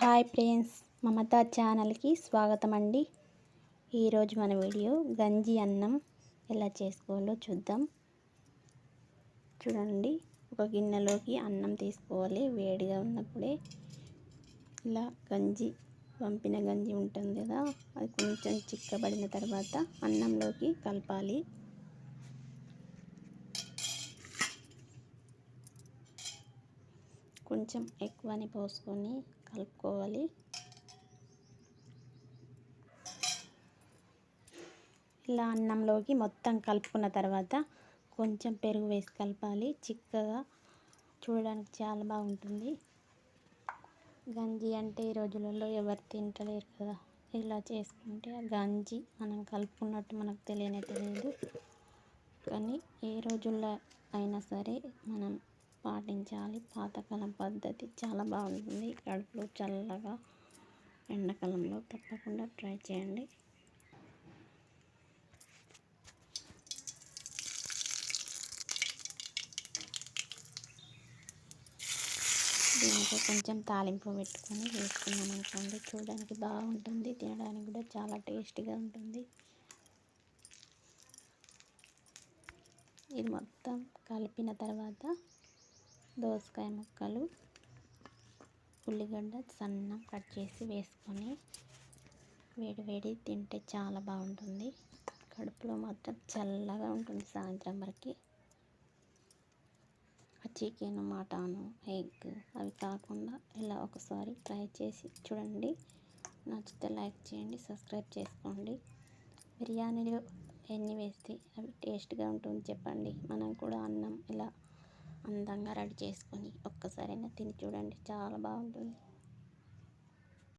Hi friends Mamata ఛానల్కి స్వాగతం అండి ఈరోజు మన వీడియో గంజి అన్నం ఎలా చేసుకోవాలో చూద్దాం. చూడండి ఒక గిన్నెలోకి అన్నం తీసుకోవాలి. వేడిగా ఉన్నప్పుడే ఇలా గంజి పంపిన గంజి ఉంటుంది కదా అది కొంచెం చిక్కబడిన తర్వాత అన్నంలోకి కలపాలి. కొంచెం ఎక్కువని పోసుకొని కలుపుకోవాలి. ఇలా అన్నంలోకి మొత్తం కలుపుకున్న తర్వాత కొంచెం పెరుగు వేసి కలపాలి. చిక్కగా చూడడానికి చాలా బాగుంటుంది. గంజి అంటే ఈ రోజులలో ఎవరు తింటలేరు కదా. ఇలా చేసుకుంటే ఆ గంజి మనం కలుపుకున్నట్టు మనకు తెలియనే తెలియదు. కానీ ఏ రోజుల్లో అయినా సరే మనం పాటించాలి. పాతకాలం పద్ధతి చాలా బాగుంటుంది. కడుపులో చల్లగా ఎండాకాలంలో తప్పకుండా ట్రై చేయండి. దీనికి కొంచెం తాలింపు పెట్టుకొని వేసుకున్నాం అనుకోండి చూడడానికి బాగుంటుంది. తినడానికి కూడా చాలా టేస్టీగా ఉంటుంది. ఇది మొత్తం కలిపిన తర్వాత దోసకాయ ముక్కలు ఉల్లిగడ్డ సన్నం కట్ చేసి వేసుకొని వేడి వేడి తింటే చాలా బాగుంటుంది. కడుపులో మాత్రం చల్లగా ఉంటుంది సాయంత్రం వరకు. చికెన్ మటను ఎగ్ అవి కాకుండా ఇలా ఒకసారి ట్రై చేసి చూడండి. నచ్చితే లైక్ చేయండి సబ్స్క్రైబ్ చేసుకోండి. బిర్యానీలో ఎన్ని వేస్తే అవి టేస్ట్గా ఉంటుంది చెప్పండి. మనం కూడా అన్నం ఇలా అందంగా రెడీ చేసుకొని ఒక్కసారైనా తిని చూడండి. చాలా బాగుంటుంది.